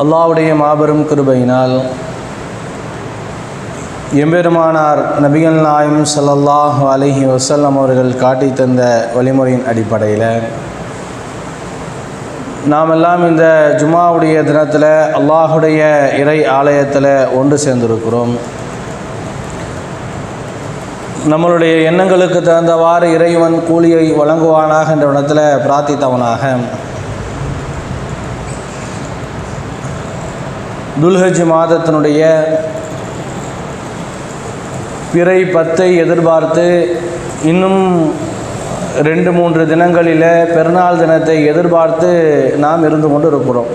அல்லாவுடைய மாபெரும் கிருபையினால் எம்பெருமானார் நபிகள் நாயம் ஸல்லல்லாஹு அலஹி வசல்லம் அவர்கள் காட்டி தந்த வழிமுறையின் அடிப்படையில் நாம் எல்லாம் இந்த ஜுமாவுடைய தினத்தில் அல்லாஹுடைய இறை ஆலயத்தில் ஒன்று சேர்ந்திருக்கிறோம். நம்மளுடைய எண்ணங்களுக்கு தகுந்தவாறு இறைவன் கூலியை வழங்குவானாக என்ற இடத்துல பிரார்த்தித்தவனாக துல்ஹஜ் மாதத்தினுடைய பிறை பத்தை எதிர்பார்த்து இன்னும் ரெண்டு மூன்று தினங்களில் பெருநாள் தினத்தை எதிர்பார்த்து நாம் இருந்து கொண்டு இருக்கிறோம்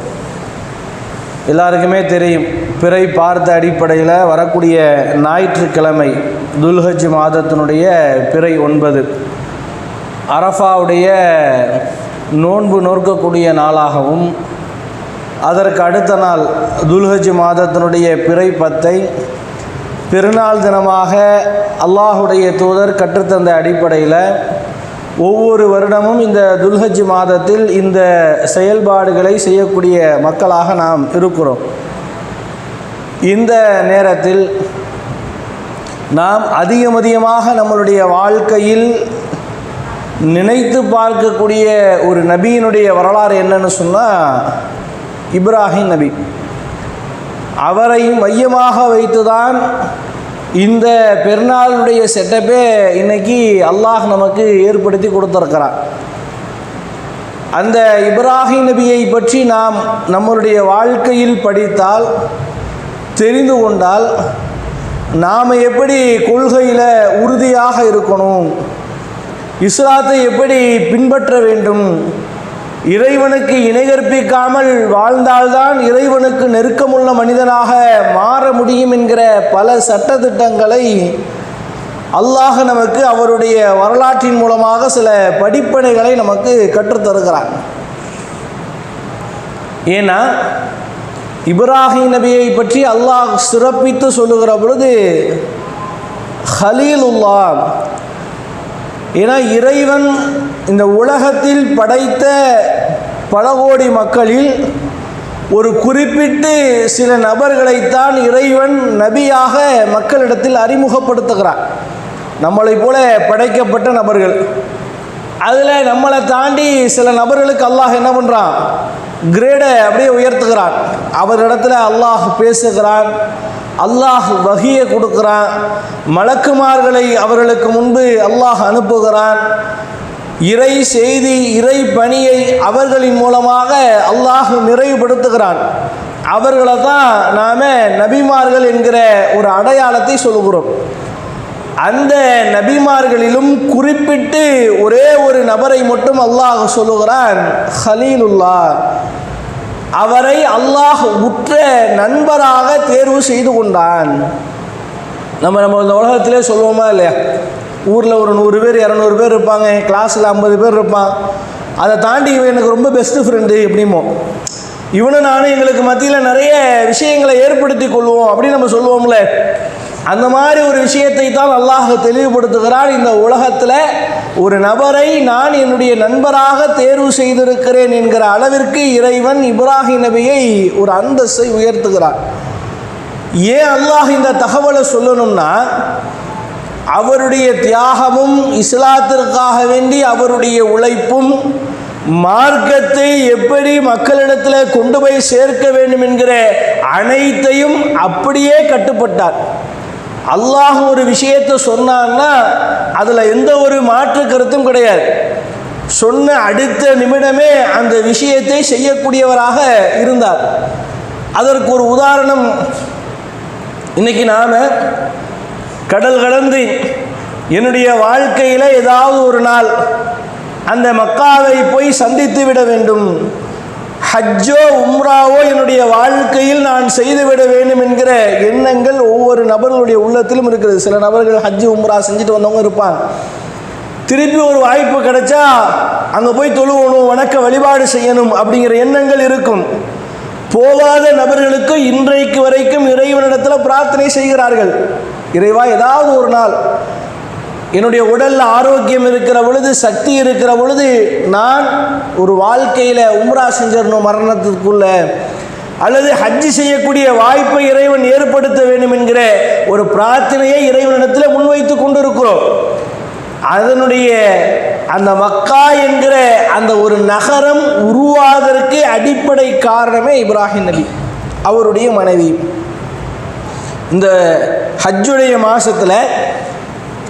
எல்லாருக்குமே தெரியும் பிறை பார்த்த அடிப்படையில் வரக்கூடிய ஞாயிற்றுக்கிழமை துல்ஹஜ் மாதத்தினுடைய பிறை ஒன்பது. அரஃபாவுடைய நோன்பு நோற்கக்கூடிய நாளாகவும் அதற்கு அடுத்த நாள் துல்ஹஜ் மாதத்தினுடைய பிறை பத்தை பெருநாள் தினமாக அல்லாஹுடைய தூதர் கற்றுத்தந்த அடிப்படையில் ஒவ்வொரு வருடமும் இந்த துல்ஹஜ் மாதத்தில் இந்த செயல்பாடுகளை செய்யக்கூடிய மக்களாக நாம் இருக்கிறோம். இந்த நேரத்தில் நாம் அதிகம் அதிகமாக நம்மளுடைய வாழ்க்கையில் நினைத்து பார்க்கக்கூடிய ஒரு நபியினுடைய வரலாறு என்னன்னு சொன்னால் இப்ராஹிம் நபி. அவரை மையமாக வைத்துதான் இந்த பெருநாளுடைய செட்டப்பே இன்னைக்கு அல்லாஹ் நமக்கு ஏற்படுத்தி கொடுத்துருக்கிறான் அந்த இப்ராஹிம் நபியை பற்றி நாம் நம்மளுடைய வாழ்க்கையில் படித்தால் தெரிந்து கொண்டால் நாம் எப்படி கொள்கையில் உறுதியாக இருக்கணும் இஸ்லாத்தை எப்படி பின்பற்ற வேண்டும் இறைவனுக்கு இணைகற்பிக்காமல் வாழ்ந்தால்தான் இறைவனுக்கு நெருக்கமுள்ள மனிதனாக மாற முடியும் என்கிற பல சட்டத்திட்டங்களை அல்லாஹ் நமக்கு அவருடைய வரலாற்றின் மூலமாக சில படிப்பனைகளை நமக்கு கற்றுத்தருகிறான். ஏன்னா இப்ராஹிம் நபியை பற்றி அல்லாஹ் சிறப்பித்து சொல்லுகிற பொழுது ஹலீலுல்லா ஏன்னா இறைவன் இந்த உலகத்தில் படைத்த பல கோடி மக்களில் ஒரு குறிப்பிட்டு சில நபர்களைத்தான் இறைவன் நபியாக மக்களிடத்தில் அறிமுகப்படுத்துகிறான் நம்மளை போல படைக்கப்பட்ட நபர்கள். அதில் நம்மளை தாண்டி சில நபர்களுக்கு அல்லாஹ் என்ன பண்ணுறான் கிரேடை அப்படியே உயர்த்துகிறான். அவரிடத்துல அல்லாஹ் பேசுகிறான். அல்லாஹ் வகியை கொடுக்குறான். மலக்குமார்களை அவர்களுக்கு முன்பு அல்லாஹ் அனுப்புகிறான். இறை செய்தி இறை பணியை அவர்களின் மூலமாக அல்லாஹ் நிறைவுபடுத்துகிறான். அவர்களை தான் நாம் நபிமார்கள் என்கிற ஒரு அடையாளத்தை சொல்கிறோம் அந்த நபிமார்களிலும் குறிப்பிட்டு ஒரே ஒரு நபரை மட்டும் அல்லாஹ் சொல்லுகிறான் ஹலீலுல்லா அவரை அல்லாஹ் உற்ற நண்பராக தேர்வு செய்து கொண்டான். நம்ம நம்ம இந்த உலகத்திலே சொல்லுவோமா இல்லையா? ஊரில் ஒரு நூறு பேர் இரநூறு பேர் இருப்பாங்க. கிளாஸில் ஐம்பது பேர் இருப்பான். அதை தாண்டி இவன் எனக்கு ரொம்ப பெஸ்ட்டு ஃப்ரெண்டு எப்படிமோ. இவனும் நானும் எங்களுக்கு மத்தியில் நிறைய விஷயங்களை ஏற்படுத்தி கொள்வோம் அப்படின்னு நம்ம சொல்லுவோம்ல. அந்த மாதிரி ஒரு விஷயத்தை தான் அல்லாஹ் தெளிவுபடுத்துகிறான். இந்த உலகத்தில் ஒரு நபரை நான் என்னுடைய நண்பராக தேர்வு செய்திருக்கிறேன் என்கிற அளவிற்கு இறைவன் இப்ராஹிம் நபியை ஒரு அந்தஸ்தை உயர்த்துகிறான். ஏன் அல்லாஹ் இந்த தகவலை சொல்லணும்னா அவருடைய தியாகமும் இஸ்லாத்திற்காக வேண்டி அவருடைய உழைப்பும் மார்க்கத்தை எப்படி மக்களிடத்தில் கொண்டு போய் சேர்க்க வேண்டும் என்கிற அனைத்தையும் அப்படியே கட்டுப்பட்டார். அல்லாஹ் ஒரு விஷயத்தை சொன்னான்னா அதில் எந்த ஒரு மாற்று கருத்தும் கிடையாது. சொன்ன அடுத்த நிமிடமே அந்த விஷயத்தை செய்யக்கூடியவராக இருந்தார். அதற்கு ஒரு உதாரணம். இன்னைக்கு நாம் கடல் கடந்து என்னுடைய வாழ்க்கையில் ஏதாவது ஒரு நாள் அந்த மக்காவை போய் சந்தித்து விட வேண்டும். ஹஜ்ஜோ உம்ராவோ என்னுடைய வாழ்க்கையில் நான் செய்துவிட வேண்டும் என்கிற எண்ணங்கள் ஒவ்வொரு நபர்களுடைய உள்ளத்திலும் இருக்கிறது சில நபர்கள் ஹஜ்ஜு உம்ரா செஞ்சுட்டு வந்தவங்க இருப்பாங்க. திருப்பி ஒரு வாய்ப்பு கிடைச்சா அங்கே போய் தொழுவணும் வணக்க வழிபாடு செய்யணும் அப்படிங்கிற எண்ணங்கள் இருக்கும். போகாத நபர்களுக்கு இன்றைக்கு வரைக்கும் இறைவனிடத்தில் பிரார்த்தனை செய்கிறார்கள். இறைவா ஏதாவது ஒரு நாள் என்னுடைய உடலில் ஆரோக்கியம் இருக்கிற பொழுது சக்தி இருக்கிற பொழுது நான் ஒரு வாழ்க்கையில் உம்ரா செஞ்சிடணும் மரணத்துக்குள்ள அல்லது ஹஜ்ஜி செய்யக்கூடிய வாய்ப்பை இறைவன் ஏற்படுத்த வேண்டும் என்கிற ஒரு பிரார்த்தனையை இறைவனிடத்தில் முன்வைத்து கொண்டிருக்கிறோம். அதனுடைய அந்த மக்கா என்கிற அந்த ஒரு நகரம் உருவாவதற்கு அடிப்படை காரணமே இப்ராஹிம் நபி அவருடைய மனைவி. இந்த ஹஜ்ஜுடைய மாதத்தில்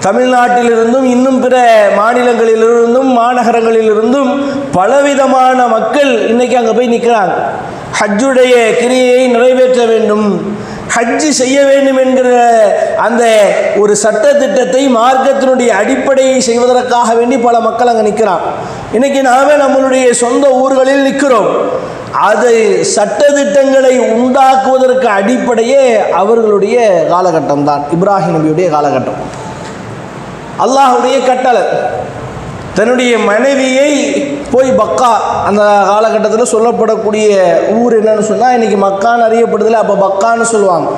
தமிழ்நாட்டிலிருந்தும் இன்னும் பிற மாநிலங்களிலிருந்தும் மாநகரங்களிலிருந்தும் பலவிதமான மக்கள் இன்னைக்கு அங்கே போய் நிற்கிறாங்க ஹஜ்ஜுடைய கிரியையை நிறைவேற்ற வேண்டும். ஹஜ்ஜு செய்ய வேண்டும் என்கிற அந்த ஒரு சட்ட திட்டத்தை மார்க்கத்தினுடைய அடிப்படையை செய்வதற்காக வேண்டி பல மக்கள் அங்கே நிற்கிறான் இன்னைக்கு நாமே நம்மளுடைய சொந்த ஊர்களில் நிற்கிறோம் அதை சட்டதிட்டங்களை உண்டாக்குவதற்கு அடிப்படையே அவர்களுடைய காலகட்டம் தான் இப்ராஹிம் நபியுடைய காலகட்டம். அல்லாஹுடைய கட்டளை. தன்னுடைய மனைவியை போய் பக்கா அந்த காலகட்டத்தில் சொல்லப்படக்கூடிய ஊர் என்னன்னு சொன்னால் இன்னைக்கு மக்கான்னு அறியப்படுதில்ல அப்போ பக்கான்னு சொல்லுவாங்க.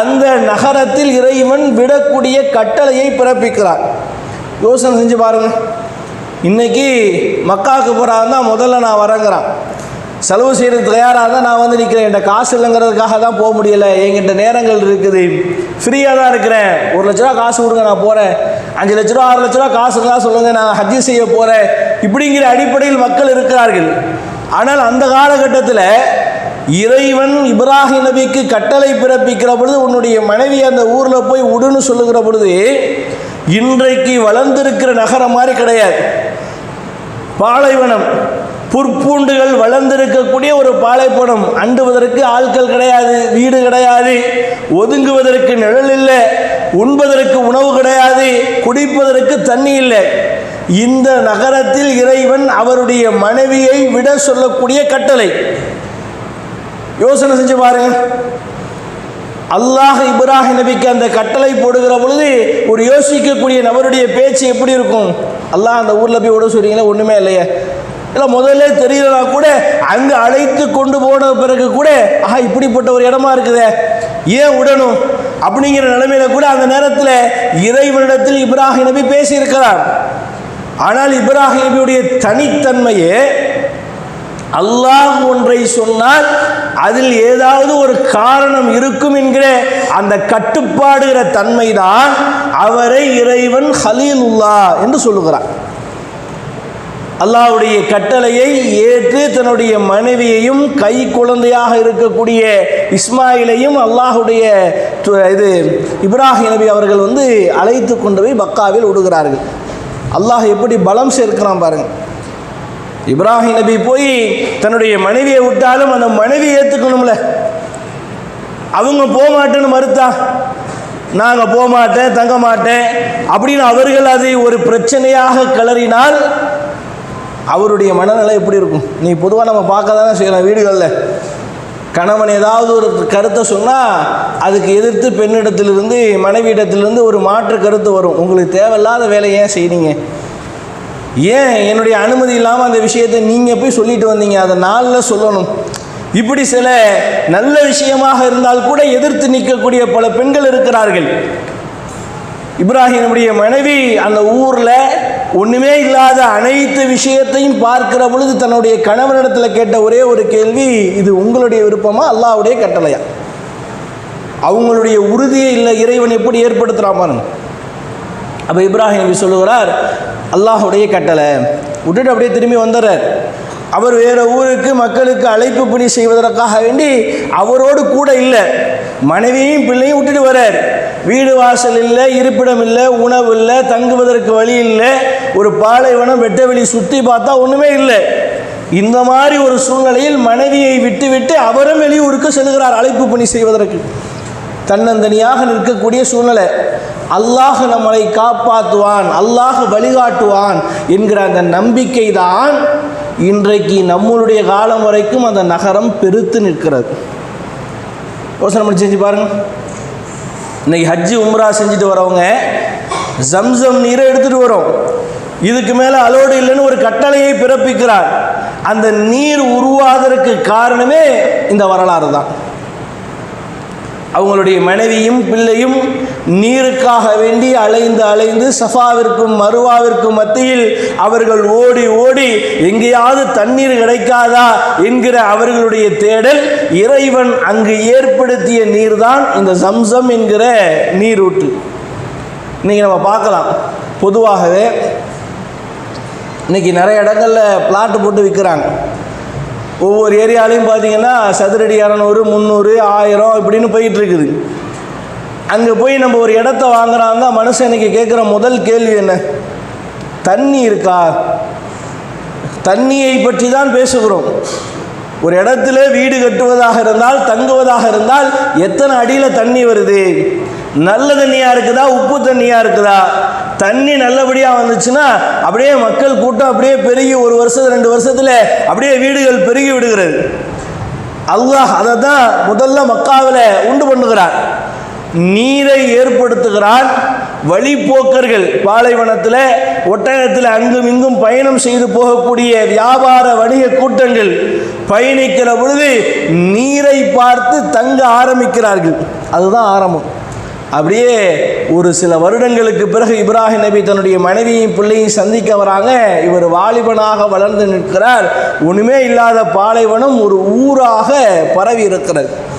அந்த நகரத்தில் இறைவன் விடக்கூடிய கட்டளையை பிறப்பிக்கிறார் யோசனை செஞ்சு பாருங்க. இன்னைக்கு மக்காவுக்கு போகிறாருன்னா முதல்ல நான் வரங்கிறான். செலவு செய்கிறது தயாராக தான் நான் வந்து நிற்கிறேன் என்கிட்ட காசு இல்லைங்கிறதுக்காக தான் போக முடியல. என்கிட்ட நேரங்கள் இருக்குது. ஃப்ரீயாக தான் இருக்கிறேன். ஒரு லட்ச ரூபா காசு கொடுங்க நான் போகிறேன் அஞ்சு லட்ச ரூபா ஆறு லட்ச ரூபா காசு இருந்தால் சொல்லுங்கள் நான் ஹஜ்ஜி செய்ய போகிறேன் இப்படிங்கிற அடிப்படையில் மக்கள் இருக்கிறார்கள். ஆனால் அந்த காலகட்டத்தில் இறைவன் இப்ராஹிம் நபிக்கு கட்டளை பிறப்பிக்கிற பொழுது உன்னுடைய மனைவி அந்த ஊரில் போய் உடுன்னு சொல்லுகிற பொழுது இன்றைக்கு வளர்ந்திருக்கிற நகரம் மாதிரி கிடையாது. பாலைவனம். புற்பூண்டுகள் வளர்ந்திருக்கக்கூடிய ஒரு பாலைப்படம் அண்டுவதற்கு ஆட்கள் கிடையாது வீடு கிடையாது ஒதுங்குவதற்கு நிழல் இல்லை உண்பதற்கு உணவு கிடையாது குடிப்பதற்கு தண்ணி இல்லை. இந்த நகரத்தில் இறைவன் அவருடைய மனைவியை விட சொல்லக்கூடிய கட்டளை. யோசனை செஞ்சு பாருங்க அல்லாஹ் இப்ராஹிம் நபிக்கு அந்த கட்டளை போடுகிற பொழுது ஒரு யோசிக்கக்கூடிய நபருடைய பேச்சு எப்படி இருக்கும்? அல்லாஹ் அந்த ஊரில் போய் விட சொல்றீங்களா ஒன்றுமே இல்லையே. இல்லை முதல்ல தெரியலனா கூட அங்கே அழைத்து கொண்டு போன பிறகு கூட ஆஹா இப்படிப்பட்ட ஒரு இடமா இருக்குதே ஏன் விடணும் அப்படிங்கிற நிலைமையில கூட அந்த நேரத்தில் இறைவனிடத்தில் இப்ராஹிம் நபி பேசியிருக்கிறார். ஆனால் இப்ராஹிம் நபியுடைய தனித்தன்மையே அல்லாஹ் ஒன்றை சொன்னால் அதில் ஏதாவது ஒரு காரணம் இருக்கும் என்கிற அந்த கட்டுப்பாடுகிற தன்மைதான் அவரை இறைவன் ஹலீலுல்லா என்று சொல்லுகிறார் அல்லாஹ்வுடைய கட்டளையை ஏற்று தன்னுடைய மனைவியையும் கை குழந்தையாக இருக்கக்கூடிய இஸ்மாயிலையும் அல்லாஹுடைய து- இது இப்ராஹிம் நபி அவர்கள் வந்து அழைத்து கொண்டு போய் பக்காவில் விடுகிறார்கள். அல்லாஹ் எப்படி பலம் சேர்க்கிறான் பாருங்க. இப்ராஹிம் நபி போய் தன்னுடைய மனைவியை விட்டாலும் அந்த மனைவி ஏற்றுக்கணும்ல அவங்க போக மாட்டேன்னு மறுத்தா நாங்கள் போக மாட்டேன் தங்க மாட்டேன். அப்படின்னு அவர்கள் அதை ஒரு பிரச்சனையாக கிளறினால் அவருடைய மனநிலை எப்படி இருக்கும்? நீ பொதுவாக நம்ம பார்க்க தானே செய்யலாம் வீடுகளில். கணவன் ஏதாவது ஒரு கருத்தை சொன்னால் அதுக்கு எதிர்த்து பெண்ணிடத்திலிருந்து மனைவியிடத்திலிருந்து ஒரு மாற்று கருத்து வரும். உங்களுக்கு தேவையில்லாத வேலையை ஏன் செய்கிறீங்க ஏன் என்னுடைய அனுமதி இல்லாமல் அந்த விஷயத்தை நீங்கள் போய் சொல்லிட்டு வந்தீங்க? அதை நாளில் சொல்லணும். இப்படி சில நல்ல விஷயமாக இருந்தால் கூட எதிர்த்து நிற்கக்கூடிய பல பெண்கள் இருக்கிறார்கள். இப்ராஹிமுடைய மனைவி அந்த ஊரில் ஒன்றுமே இல்லாத அனைத்து விஷயத்தையும் பார்க்கிற பொழுது தன்னுடைய கணவனிடத்தில் கேட்ட ஒரே ஒரு கேள்வி இது உங்களுடைய விருப்பமா அல்லாவுடைய கட்டளையா? அவங்களுடைய உறுதியே இல்லை இறைவன் எப்படி ஏற்படுத்துகிறான் பாருங்க. அப்போ இப்ராஹிம் சொல்லுகிறார் அல்லாஹுடைய கட்டளை. விட்டுட்டு அப்படியே திரும்பி வந்துடுறார். அவர் வேறு ஊருக்கு மக்களுக்கு அழைப்பு பணி செய்வதற்காக வேண்டி அவரோடு கூட இல்லை. மனைவியும் பிள்ளையும் விட்டுட்டு வர்றார். வீடு வாசல் இல்லை இருப்பிடம் இல்லை உணவு இல்லை தங்குவதற்கு வழி இல்லை. ஒரு பாலைவனம் வெட்ட வெளி சுற்றி பார்த்தா ஒன்றுமே இல்லை. இந்த மாதிரி ஒரு சூழ்நிலையில் மனைவியை விட்டுவிட்டு அவரும் வெளியூருக்கு செல்கிறார் அழைப்பு பணி செய்வதற்கு. தன்னந்தனியாக நிற்கக்கூடிய சூழ்நிலை. அல்லாஹ் நம்மளை காப்பாற்றுவான் அல்லாஹ் வழிகாட்டுவான் என்கிற அந்த நம்பிக்கை தான் இன்றைக்கு நம்மளுடைய காலம் வரைக்கும் அந்த நகரம் பெருத்து நிற்கிறது. யோசனை பண்ணி செஞ்சு பாருங்க. இன்னைக்கு ஹஜ்ஜி உம்ரா செஞ்சுட்டு வரவங்க ஜம்சம் நீரை எடுத்துட்டு வரோம். இதுக்கு மேலே அலோடு இல்லைன்னு ஒரு கட்டளையை பிறப்பிக்கிறார். அந்த நீர் உருவாதற்கு காரணமே இந்த வரலாறு தான். அவங்களுடைய மனைவியும் பிள்ளையும் நீருக்காக வேண்டி அலைந்து அலைந்து சஃபாவிற்கும் மருவாவிற்கும் மத்தியில் அவர்கள் ஓடி ஓடி எங்கேயாவது தண்ணீர் கிடைக்காதா என்கிற அவர்களுடைய தேடல் இறைவன் அங்கு ஏற்படுத்திய நீர்தான் இந்த சம்சம் என்கிற நீரூற்று. இன்னைக்கு நம்ம பார்க்கலாம். பொதுவாகவே இன்னைக்கு நிறைய இடங்களில் பிளாட் போட்டு விற்கிறாங்க ஒவ்வொரு ஏரியாலையும் பார்த்தீங்கன்னா சதுரடி இரநூறு முந்நூறு ஆயிரம் இப்படின்னு போயிட்டு இருக்குது. அங்கே போய் நம்ம ஒரு இடத்த வாங்குறாங்க மனுஷன் இன்றைக்கி கேட்குற முதல் கேள்வி என்ன? தண்ணி இருக்கா? தண்ணியை பற்றி தான் பேசுகிறோம். ஒரு இடத்துல வீடு கட்டுவதாக இருந்தால் தங்குவதாக இருந்தால் எத்தனை அடியில் தண்ணி வருது? நல்ல தண்ணியாக இருக்குதா? உப்பு தண்ணியாக இருக்குதா? தண்ணி நல்லபடியாக வந்துச்சுன்னா அப்படியே மக்கள் கூட்டம் அப்படியே பெருகி ஒரு வருஷத்து ரெண்டு வருஷத்தில் அப்படியே வீடுகள் பெருகி விடுகிறது. அல்லாஹ் அதை தான் முதல்ல மக்காவில் உண்டு பண்ணுகிறார் நீரை ஏற்படுத்துகிறான் வழிப்போக்கர்கள் பாலைவனத்தில் ஒட்டகத்தில் அங்கும் இங்கும் பயணம் செய்து போகக்கூடிய வியாபார வணிக கூட்டங்கள் பயணிக்கிற பொழுது நீரை பார்த்து தங்க ஆரம்பிக்கிறார்கள். அதுதான் ஆரம்பம். அப்படியே ஒரு சில வருடங்களுக்கு பிறகு இப்ராஹிம் நபி தன்னுடைய மனைவியும் பிள்ளையும் சந்திக்க வராங்க. இவர் வாலிபனாக வளர்ந்து நிற்கிறார். ஒன்றுமே இல்லாத பாலைவனம் ஒரு ஊராக பரவி இருக்கிறது.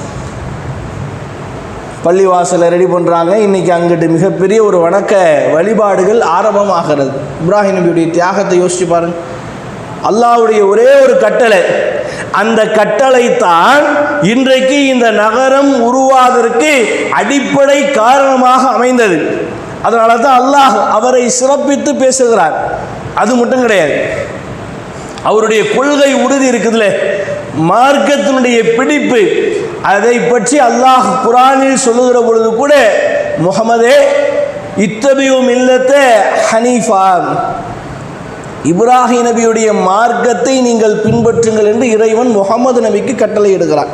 பள்ளிவாசலை ரெடி பண்ணுறாங்க இன்றைக்கி அங்கிட்டு மிகப்பெரிய ஒரு வணக்க வழிபாடுகள் ஆரம்பமாகிறது. இப்ராஹிம் நபியுடைய தியாகத்தை யோசிச்சு பாருங்க. அல்லாஹ்வுடைய ஒரே ஒரு கட்டளை. அந்த கட்டளை தான் இன்றைக்கு இந்த நகரம் உருவாவதற்கு அடிப்படை காரணமாக அமைந்தது. அதனால தான் அல்லாஹ் அவரை சிறப்பித்து பேசுகிறார். அது மட்டும் கிடையாது. அவருடைய கொள்கை உறுதி இருக்குதுல்ல. மார்க்கத்தினுடைய பிடிப்பு அதை பற்றி அல்லாஹ் குரானில் சொல்லுகிற பொழுது கூட முகமதே இத்தபியும் இல்லத்த ஹனீஃபா இப்ராஹிம் நபியுடைய மார்க்கத்தை நீங்கள் பின்பற்றுங்கள் என்று இறைவன் முகமது நபிக்கு கட்டளையிடுகிறார்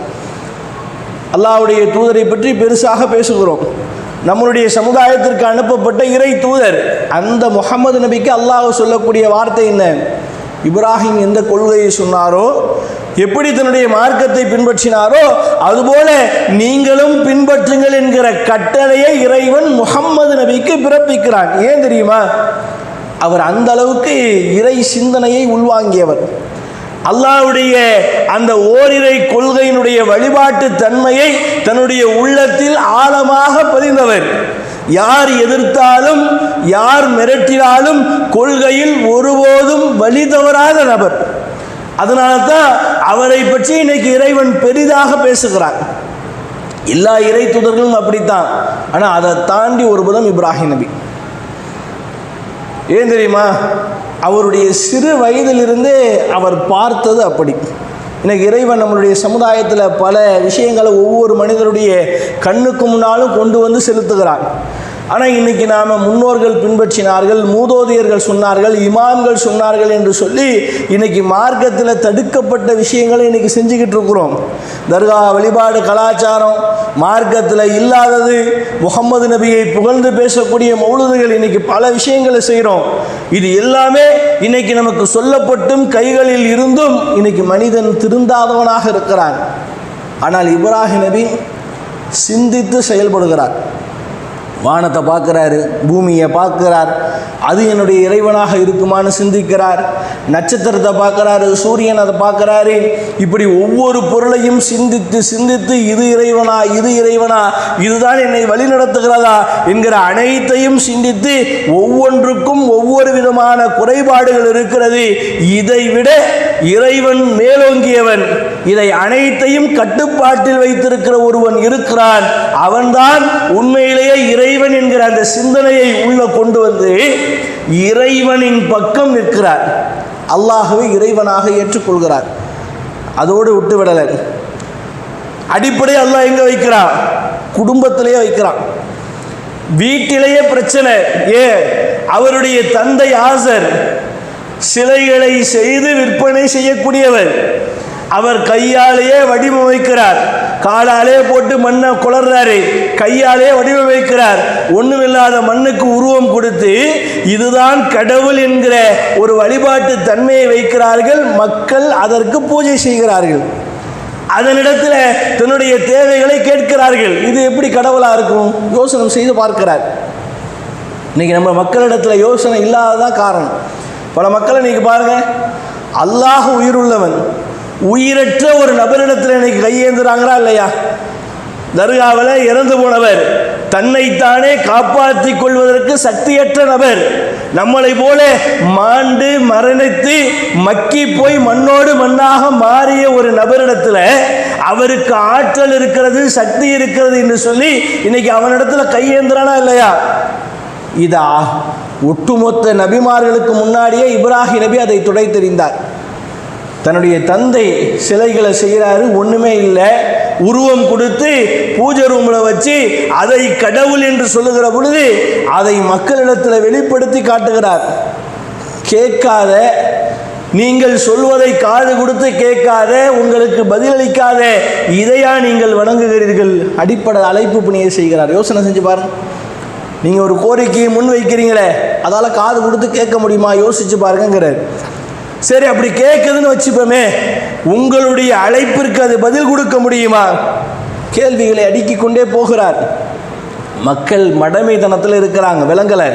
அல்லாஹ்வுடைய தூதரை பற்றி பெருசாக பேசுகிறோம். நம்மளுடைய சமுதாயத்திற்கு அனுப்பப்பட்ட இறை தூதர் அந்த முகமது நபிக்கு அல்லாஹ் சொல்லக்கூடிய வார்த்தை என்ன? இப்ராஹிம் எந்த கொள்கையை சொன்னாரோ எப்படி தன்னுடைய மார்க்கத்தை பின்பற்றினாரோ அதுபோல நீங்களும் பின்பற்றுங்கள் என்கிற கட்டளையை இறைவன் முகம்மது நபிக்கு பிறப்பிக்கிறான். ஏன் தெரியுமா? அவர் அந்த அளவுக்கு இறை சிந்தனையை உள்வாங்கியவர். அல்லாஹ்வுடைய அந்த ஓரிரை கொள்கையினுடைய வழிபாட்டு தன்மையை தன்னுடைய உள்ளத்தில் ஆழமாக பதிந்தவர். யார் எதிர்த்தாலும் யார் மிரட்டினாலும் கொள்கையில் ஒருபோதும் வழி தவறாத நபர். அதனால தான் அவரை பற்றி இன்னைக்கு இறைவன் பெரிதாக பேசுகிறார் எல்லா இறை தூதர்களும் அப்படித்தான். ஆனால் அதை தாண்டி ஒரு புதம் இப்ராஹிம் நபி. ஏன் தெரியுமா? அவருடைய சிறு வயதிலிருந்தே அவர் பார்த்தது அப்படி. இன்னைக்கு இறைவன் நம்மளுடைய சமுதாயத்தில் பல விஷயங்களை ஒவ்வொரு மனிதருடைய கண்ணுக்கு முன்னாலும் கொண்டு வந்து செலுத்துகிறான். ஆனால் இன்னைக்கு நாம் முன்னோர்கள் பின்பற்றினார்கள் மூதோதியர்கள் சொன்னார்கள் இமாம்கள் சொன்னார்கள் என்று சொல்லி இன்னைக்கு மார்க்கத்தில் தடுக்கப்பட்ட விஷயங்களை இன்றைக்கி செஞ்சுக்கிட்டு இருக்கிறோம். தர்கா வழிபாடு கலாச்சாரம் மார்க்கத்தில் இல்லாதது முகமது நபியை புகழ்ந்து பேசக்கூடிய மௌலதுகள் இன்றைக்கி பல விஷயங்களை செய்கிறோம் இது எல்லாமே இன்றைக்கி நமக்கு சொல்லப்பட்டும் கைகளில் இருந்தும் இன்னைக்கு மனிதன் திருந்தாதவனாக இருக்கிறான். ஆனால் இப்ராஹிம் நபி சிந்தித்து செயல்படுகிறார். வானத்தை பார்க்குறாரு பூமியை பார்க்குறார். அது என்னுடைய இறைவனாக இருக்குமான்னு சிந்திக்கிறார். நட்சத்திரத்தை பார்க்குறாரு சூரியன் அதை பார்க்குறாரு. இப்படி ஒவ்வொரு பொருளையும் சிந்தித்து சிந்தித்து இது இறைவனா இது இறைவனா இதுதான் என்னை வழிநடத்துகிறதா என்கிற அனைத்தையும் சிந்தித்து ஒவ்வொன்றுக்கும் ஒவ்வொரு விதமான குறைபாடுகள் இருக்கிறது. இதை விட இறைவன் மேலோங்கியவன். இதை அனைத்தையும் கட்டுப்பாட்டில் வைத்திருக்கிற ஒருவன் இருக்கிறான். அவன்தான் உண்மையிலேயே இறைவன் என்கிற அந்த சிந்தனையை உள்ள கொண்டு வந்து இறைவனின் பக்கம் நிற்கிறார். அல்லாகவே இறைவனாக ஏற்றுக்கொள்கிறார். அதோடு விட்டு விடலை அடிப்படை அல்லாஹ் எங்க வைக்கிறான்? குடும்பத்திலேயே வைக்கிறான். வீட்டிலேயே பிரச்சனை. ஏ அவருடைய தந்தை ஆசர் சிலைகளை செய்து விற்பனை செய்யக்கூடியவர். அவர் கையாலேயே வடிவமைக்கிறார் காலாலே போட்டு மண்ணை குளர்றாரு. கையாலே வடிவமைக்கிறார் ஒண்ணுமில்லாத மண்ணுக்கு உருவம் கொடுத்து இதுதான் கடவுள் என்கிற ஒரு வழிபாட்டு தன்மையை வைக்கிறார்கள். மக்கள் அதற்கு பூஜை செய்கிறார்கள். அதனிடத்தில் தன்னுடைய தேவைகளை கேட்கிறார்கள். இது எப்படி கடவுளாக இருக்கும்? யோசனை செய்து பார்க்கிறார். இன்னைக்கு நம்ம மக்களிடத்தில் யோசனை இல்லாததான் காரணம். பல மக்களை இன்னைக்கு பாருங்க. அல்லாஹ் உயிருள்ளவன். உயிரற்ற ஒரு நபரிடத்தில் இன்னைக்கு கையேந்துறாங்களா இல்லையா? தர்காவில் இறந்து போனவர். தன்னைத்தானே காப்பாற்றிக் கொள்வதற்கு சக்தியற்ற நபர். நம்மளை போல மாண்டு மரணித்து மக்கி போய் மண்ணோடு மண்ணாக மாறிய ஒரு நபரிடத்தில் அவருக்கு ஆற்றல் இருக்கிறது சக்தி இருக்கிறது என்று சொல்லி இன்னைக்கு அவனிடத்தில் கையேந்திரானா இல்லையா? இதா. ஒட்டுமொத்த நபிமார்களுக்கு முன்னாடியே இப்ராஹி நபி அதை துடை தெரிந்தார் தன்னுடைய தந்தை சிலைகளை செய்கிறாரு ஒன்றுமே இல்லை. உருவம் கொடுத்து பூஜை ரூமில் வச்சு அதை கடவுள் என்று சொல்லுகிற பொழுது அதை மக்களிடத்தில் வெளிப்படுத்தி காட்டுகிறார். கேட்காத நீங்கள் சொல்வதை காது கொடுத்து கேட்காத உங்களுக்கு பதிலளிக்காத இதையா நீங்கள் வணங்குகிறீர்கள்? அடிப்படை அழைப்பு பணியை செய்கிறார். யோசனை செஞ்சு பாருங்கள் நீங்கள் ஒரு கோரிக்கையை முன் வைக்கிறீங்களே அதால் காது கொடுத்து கேட்க முடியுமா? யோசிச்சு பாருங்கிறார் சரி அப்படி கேட்குதுன்னு வச்சுப்போமே உங்களுடைய அழைப்பிற்கு அது பதில் கொடுக்க முடியுமா? கேள்விகளை அடுக்கிக் கொண்டே போகிறார். மக்கள் மடமைத்தனத்தில் இருக்கிறாங்க விலங்கலை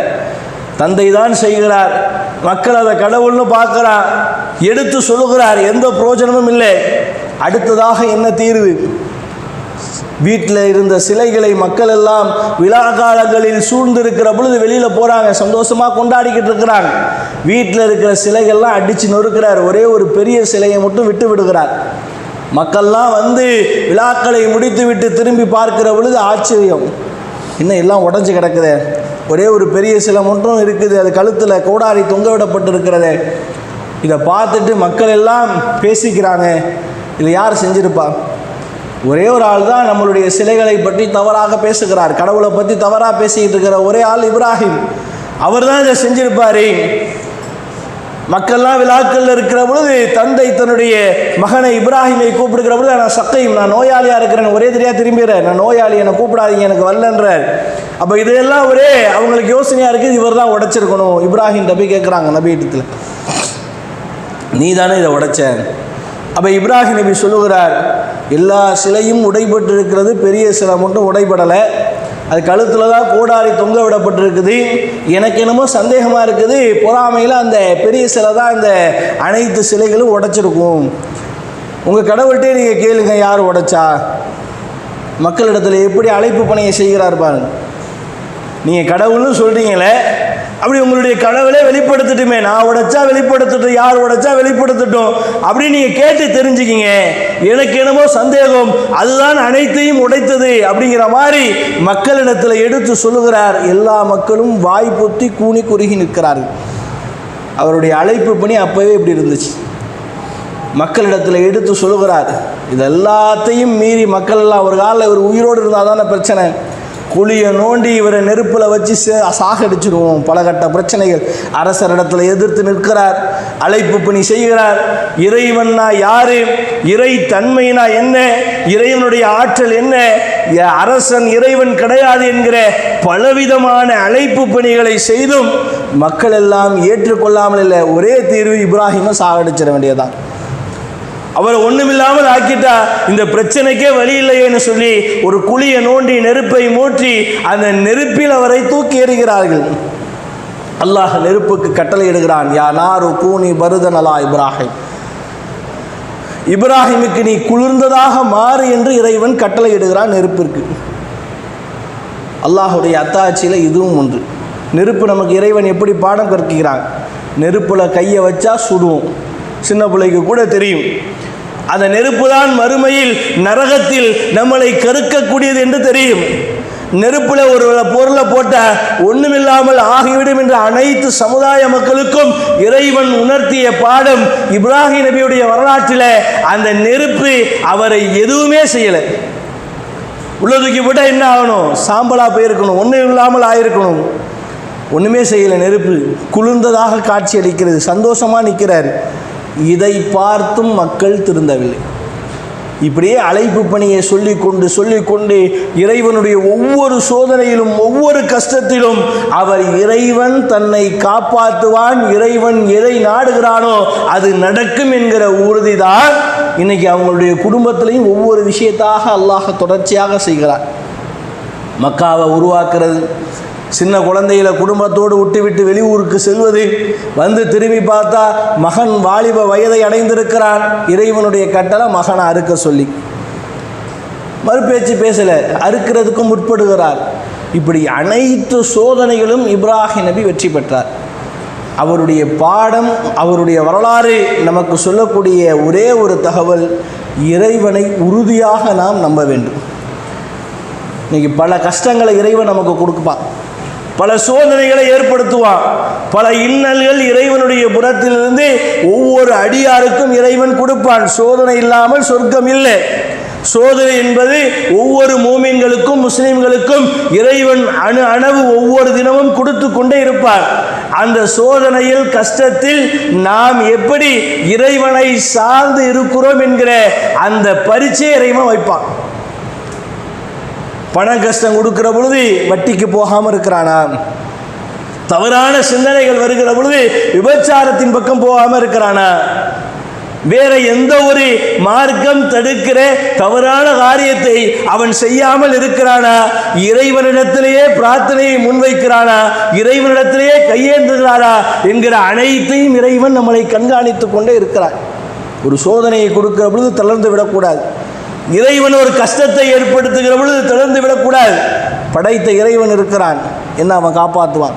தந்தை தான் செய்கிறார். மக்கள் அதை கடவுள்னு பார்க்குறான் எடுத்து சொல்லுகிறார் எந்த பிரயோஜனமும் இல்லை. அடுத்ததாக என்ன தீர்வு? வீட்டில் இருந்த சிலைகளை மக்கள் எல்லாம் விழா காலங்களில் சூழ்ந்திருக்கிற பொழுது வெளியில் போகிறாங்க சந்தோஷமாக கொண்டாடிக்கிட்டு இருக்கிறாங்க. வீட்டில் இருக்கிற சிலைகள்லாம் அடித்து நொறுக்கிறார். ஒரே ஒரு பெரிய சிலையை மட்டும் விட்டு விடுகிறார். மக்கள்லாம் வந்து விழாக்களை முடித்து விட்டு திரும்பி பார்க்கிற பொழுது ஆச்சரியம். இன்னும் எல்லாம் உடஞ்சி கிடக்குதே. ஒரே ஒரு பெரிய சிலை மட்டும் இருக்குது. அது கழுத்தில் கோடாரி தொங்க விடப்பட்டிருக்கிறதே. இதை பார்த்துட்டு மக்கள் எல்லாம் பேசிக்கிறாங்க. இதை யார் செஞ்சிருப்பா? ஒரே ஒரு ஆள் தான் நம்மளுடைய சிலைகளை பற்றி தவறாக பேசுகிறார். கடவுளை பற்றி தவறாக பேசிக்கிட்டு இருக்கிற ஒரே ஆள் இப்ராஹிம். அவர் தான் இதை செஞ்சிருப்பாரு. மக்கள்லாம் விழாக்களில் இருக்கிற பொழுது தந்தை தன்னுடைய மகனை இப்ராஹிமை கூப்பிடுக்கிற பொழுது நான் சக்கையும் நான் நோயாளியாக இருக்கிறேன் ஒரே தெரியா திரும்பிடுறேன் நான் நோயாளி என்னை கூப்பிடாதீங்க எனக்கு வரலன்றார். அப்போ இதெல்லாம் ஒரே அவங்களுக்கு யோசனையாக இருக்குது. இவர் தான் உடைச்சிருக்கணும். இப்ராஹிம் நபி கேட்குறாங்க நபீட்டத்தில் நீ தானே இதை உடைச்ச? அப்போ இப்ராஹிம் நபி சொல்லுகிறார் எல்லா சிலையும் உடைபட்டிருக்கிறது பெரிய சிலை மட்டும் உடைபடலை. அது கழுத்தில் தான் கோடாரி தொங்க விடப்பட்டிருக்குது. எனக்கு என்னமோ சந்தேகமாக இருக்குது பொறாமையில் அந்த பெரிய சிலை தான் அந்த அனைத்து சிலைகளும் உடைச்சிருக்கும். உங்கள் கடவுள்கிட்டே நீங்கள் கேளுங்க யார் உடைச்சா? மக்களிடத்தில் எப்படி அழைப்பு பணியை செய்கிறார் பாருங்க. நீங்கள் கடவுள்னு சொல்கிறீங்களே அப்படி உங்களுடைய கடவுளே வெளிப்படுத்திட்டுமே. நான் உடைச்சா வெளிப்படுத்தட்டும் யார் உடைச்சா வெளிப்படுத்தட்டும். அப்படின்னு நீங்கள் கேட்டு தெரிஞ்சுக்கிங்க. எனக்கு என்னமோ சந்தேகம். அதுதான் அனைத்தையும் உடைத்தது அப்படிங்கிற மாதிரி மக்களிடத்தில் எடுத்து சொல்லுகிறார். எல்லா மக்களும் வாய் பொத்தி கூனி குறுகி நிற்கிறார்கள். அவருடைய அழைப்பு பணி அப்போவே இப்படி இருந்துச்சு. மக்களிடத்தில் எடுத்து சொல்லுகிறார். இது எல்லாத்தையும் மீறி மக்கள் எல்லாம் ஒரு காலில் ஒரு உயிரோடு இருந்தால் தானே பிரச்சனை. குழியை நோண்டி இவரை நெருப்பில் வச்சு சே- சாகடிச்சிருவோம். பல கட்ட பிரச்சனைகள் அரசரிடத்தில் எதிர்த்து நிற்கிறார். அழைப்பு பணி செய்கிறார். இறைவன்னா யாரு? இறை தன்மைனா என்ன? இறைவனுடைய ஆற்றல் என்ன? அரசன் இறைவன் கிடையாது என்கிற பலவிதமான அழைப்பு பணிகளை செய்தும் மக்கள் எல்லாம் ஏற்றுக்கொள்ளாமல் இல்லை. ஒரே தீர்வு இப்ராஹிமை சாகடிச்சிட வேண்டியதான் அவரை ஒன்றுமில்லாமல் ஆக்கிட்டா இந்த பிரச்சனைக்கே வழி இல்லையேன்னு சொல்லி ஒரு குழியை நோண்டி நெருப்பை மூற்றி அந்த நெருப்பில் அவரை தூக்கி எறிகிறார்கள். அல்லாஹ் நெருப்புக்கு கட்டளை இடுகிறான் யா நாரு கூனி பருதனலா இப்ராஹிம். இப்ராஹிமுக்கு நீ குளிர்ந்ததாக மாறு என்று இறைவன் கட்டளை இடுகிறான் நெருப்பிற்கு. அல்லாஹுடைய அத்தாட்சியில் இதுவும் ஒன்று. நெருப்பு நமக்கு இறைவன் எப்படி பாடம் கற்கிறான்? நெருப்பில் கையை வச்சா சுடுவோம். சின்ன பிள்ளைக்கு கூட தெரியும். அந்த நெருப்பு தான் மறுமையில் நரகத்தில் நம்மளை கருக்கக்கூடியது என்று தெரியும். நெருப்பில் ஒரு பொருளை போட்ட ஒண்ணுமில்லாமல் ஆகிவிடும் என்ற அனைத்து சமுதாய மக்களுக்கும் இறைவன் உணர்த்திய பாடம் இப்ராஹிம் நபியுடைய வரலாற்றில் அந்த நெருப்பு அவரை எதுவுமே செய்யலை. உள்ள தூக்கி போட்டால் என்ன ஆகணும்? சாம்பலாக போயிருக்கணும் ஒன்றும் இல்லாமல் ஆயிருக்கணும். ஒன்றுமே செய்யலை நெருப்பு. குளிர்ந்ததாக காட்சி அளிக்கிறது சந்தோஷமாக நிற்கிறார். இதை பார்த்தும் மக்கள் திருந்தவில்லை. இப்படியே அழைப்பு பணியை சொல்லிக்கொண்டு சொல்லிக்கொண்டு இறைவனுடைய ஒவ்வொரு சோதனையிலும் ஒவ்வொரு கஷ்டத்திலும் அவர் இறைவன் தன்னை காப்பாற்றுவான் இறைவன் எதை நாடுகிறானோ அது நடக்கும் என்கிற உறுதிதான் இன்னைக்கு அவங்களுடைய குடும்பத்திலையும் ஒவ்வொரு விஷயத்தாக அல்லாஹ் தொடர்ச்சியாக செய்கிறார் மக்காவை உருவாக்குறது சின்ன குழந்தையில குடும்பத்தோடு விட்டுவிட்டு வெளியூருக்கு செல்வது வந்து திரும்பி பார்த்தா மகன் வாலிப வயதை அடைந்திருக்கிறான். இறைவனுடைய கட்டளை மகனை அறுக்க சொல்லி. மறுபேச்சு பேசலை அறுக்கிறதுக்கும் முற்படுகிறார். இப்படி அனைத்து சோதனைகளும் இப்ராஹிம் நபி வெற்றி பெற்றார். அவருடைய பாடம் அவருடைய வரலாறு நமக்கு சொல்லக்கூடிய ஒரே ஒரு தகவல் இறைவனை உறுதியாக நாம் நம்ப வேண்டும். இன்னைக்கு பல கஷ்டங்களை இறைவன் நமக்கு கொடுப்பான். பல சோதனைகளை ஏற்படுத்துவான். பல இன்னல்கள் இறைவனுடைய புறத்திலிருந்து ஒவ்வொரு அடியாருக்கும் இறைவன் கொடுப்பான். சோதனை இல்லாமல் சொர்க்கம் இல்லை. சோதனை என்பது ஒவ்வொரு மூமின்களுக்கும் முஸ்லிம்களுக்கும் இறைவன் அணு அணவு ஒவ்வொரு தினமும் கொடுத்து கொண்டே இருப்பார். அந்த சோதனையில் கஷ்டத்தில் நாம் எப்படி இறைவனை சார்ந்து இருக்கிறோம் என்கிற அந்த பரிச்சை இறைவன் வைப்பான். பண கஷ்டம் கொடுக்கிற பொழுது வட்டிக்கு போகாமல் இருக்கிறானா தவறான சிந்தனைகள் வருகிற பொழுது விபச்சாரத்தின் பக்கம் போகாமல் இருக்கிறானா வேற எந்த ஒரு மார்க்கம் தடுக்கிற தவறான காரியத்தை அவன் செய்யாமல் இருக்கிறானா? இறைவனிடத்திலேயே பிரார்த்தனையை முன்வைக்கிறானா? இறைவனிடத்திலேயே கையேந்துகிறானா என்கிற அனைத்தையும் இறைவன் நம்மளை கண்காணித்து கொண்டே இருக்கிறான். ஒரு சோதனையை கொடுக்கிற பொழுது தளர்ந்து விடக்கூடாது. இறைவன் ஒரு கஷ்டத்தை ஏற்படுத்துகிற பொழுது திறந்து விடக்கூடாது. படைத்த இறைவன் இருக்கிறான். என்ன அவன் காப்பாற்றுவான்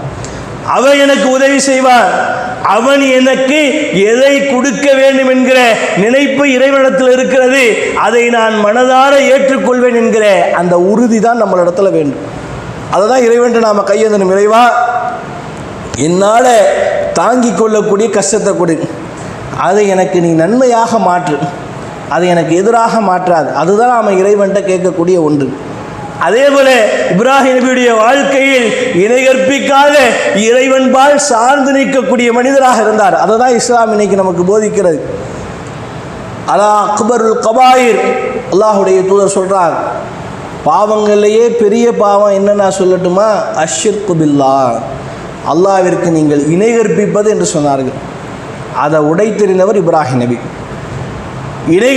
அவன் எனக்கு உதவி செய்வான். அவன் எனக்கு எதை கொடுக்க வேண்டும் என்கிற நினைப்பு இறைவனிடத்தில் இருக்கிறது. அதை நான் மனதார ஏற்றுக்கொள்வேன் என்கிற அந்த உறுதி தான் நம்மளிடத்துல வேண்டும். அதை தான் இறைவன் நாம் கையெழுந்தணும் இறைவா என்னால் தாங்கிக் கொள்ளக்கூடிய கஷ்டத்தை கொடு. அதை எனக்கு நீ நன்மையாக மாற்று. அது எனக்கு எதிராக மாற்றாது. அதுதான் நாம் இறைவன்கிட்ட கேட்கக்கூடிய ஒன்று. அதே போல இப்ராஹிம் நபியுடைய வாழ்க்கையில் இணை கற்பிக்காத இறைவன்பால் சார்ந்து நிற்கக்கூடிய மனிதராக இருந்தார். அதை தான் இஸ்லாம் இன்னைக்கு நமக்கு போதிக்கிறது. அலா அக்பருல் கபாயிர் அல்லாஹுடைய தூதர் சொல்கிறார் பாவங்கள்லேயே பெரிய பாவம் என்னென்ன சொல்லட்டுமா? அஷ்ஷிர்கு பில்லா அல்லாவிற்கு நீங்கள் இணை கற்பிப்பது என்று சொன்னார்கள். அதை உடைத்தெறிந்தவர் இப்ராஹிம் நபி. இணை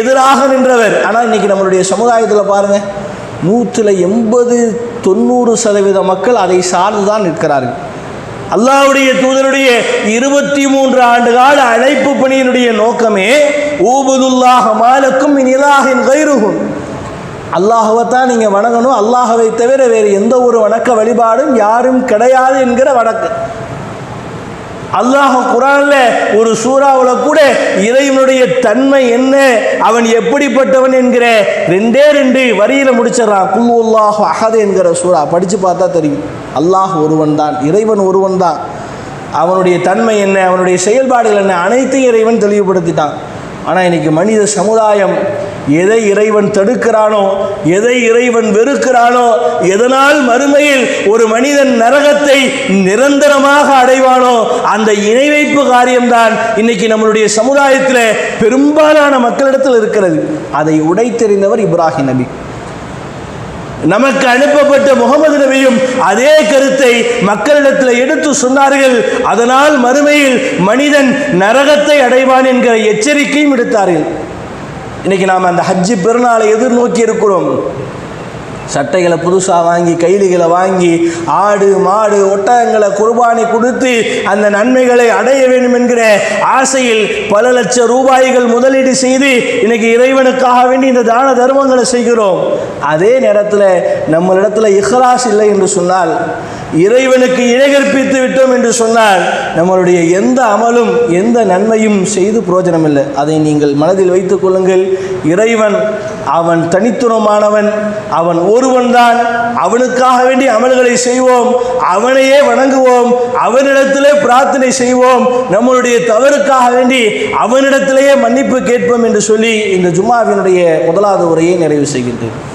எதிராக நின்றவர். ஆனால் இன்னைக்கு நம்மளுடைய சமுதாயத்தில் பாருங்க நூற்றில் எண்பது தொண்ணூறு சதவீத மக்கள் அதை சார்ந்து தான் நிற்கிறார்கள். அல்லாவுடைய தூதருடைய இருபத்தி மூன்று ஆண்டு கால அழைப்பு பணியினுடைய நோக்கமே ஊபதுல்லாக மாலக்கும் இலாஹின் கயிறுகும் அல்லாஹவை தான் நீங்கள் வணங்கணும். அல்லாஹவை தவிர வேறு எந்த ஒரு வணக்க வழிபாடும் யாரும் கிடையாது என்கிற வணக்கம் அல்லாஹ் குரான்ல ஒரு சூறாவில் கூட இறைவனுடைய தன்மை என்ன? அவன் எப்படிப்பட்டவன் என்கிற ரெண்டே ரெண்டு வரியில முடிச்சிடறான். குல்லு அல்லாஹ் அஹது என்கிற சூறா. படிச்சு பார்த்தா தெரியும். அல்லாஹ் ஒருவன் தான் இறைவன் ஒருவன் தான். அவனுடைய தன்மை என்ன அவனுடைய செயல்பாடுகள் என்ன அனைத்தையும் இறைவன் தெளிவுபடுத்திட்டான். ஆனால் இன்றைக்கி மனித சமுதாயம் எதை இறைவன் தடுக்கிறானோ எதை இறைவன் வெறுக்கிறானோ எதனால் மறுமையில் ஒரு மனிதன் நரகத்தை நிரந்தரமாக அடைவானோ அந்த இணை வைப்பு காரியம்தான் இன்னைக்கு நம்மளுடைய சமுதாயத்தில் பெரும்பாலான மக்களிடத்தில் இருக்கிறது. அதை உடைத்தெறிந்தவர் இப்ராஹிம் நபி. நமக்கு அனுப்பப்பட்ட முகமது நபியும் அதே கருத்தை மக்களிடத்தில் எடுத்து சொன்னார்கள். அதனால் மறுமையில் மனிதன் நரகத்தை அடைவான் என்கிற எச்சரிக்கையும் விடுத்தார்கள் இன்னைக்கு நாம் அந்த ஹஜ்ஜி பெருநாளை எதிர்நோக்கி இருக்கிறோம். சட்டைகளை புதுசாக வாங்கி கைலிகளை வாங்கி ஆடு மாடு ஒட்டகங்களை குர்பானி கொடுத்து அந்த நன்மைகளை அடைய வேண்டும் என்கிற ஆசையில் பல லட்சம் ரூபாய்கள் முதலீடு செய்து இன்னைக்கு இறைவனுக்காக வேண்டி இந்த தான தர்மங்களை செய்கிறோம். அதே நேரத்தில் நம்மளிடத்தில் இஹ்லாஸ் இல்லை என்று சொன்னால் இறைவனுக்கு இணைகற்பித்து விட்டோம் என்று சொன்னால் நம்மளுடைய எந்த அமலும் எந்த நன்மையும் செய்து பிரயோஜனம் இல்லை அதை நீங்கள் மனதில் வைத்துக் கொள்ளுங்கள். இறைவன் அவன் தனித்துவமானவன். அவன் ஒருவன்தான். அவனுக்காக வேண்டி அமல்களை செய்வோம். அவனையே வணங்குவோம். அவனிடத்திலே பிரார்த்தனை செய்வோம். நம்மளுடைய தவறுக்காக வேண்டி அவனிடத்திலேயே மன்னிப்பு கேட்போம் என்று சொல்லி இந்த ஜும்மாவினுடைய முதலாவது உரையை நிறைவு செய்கின்றேன்.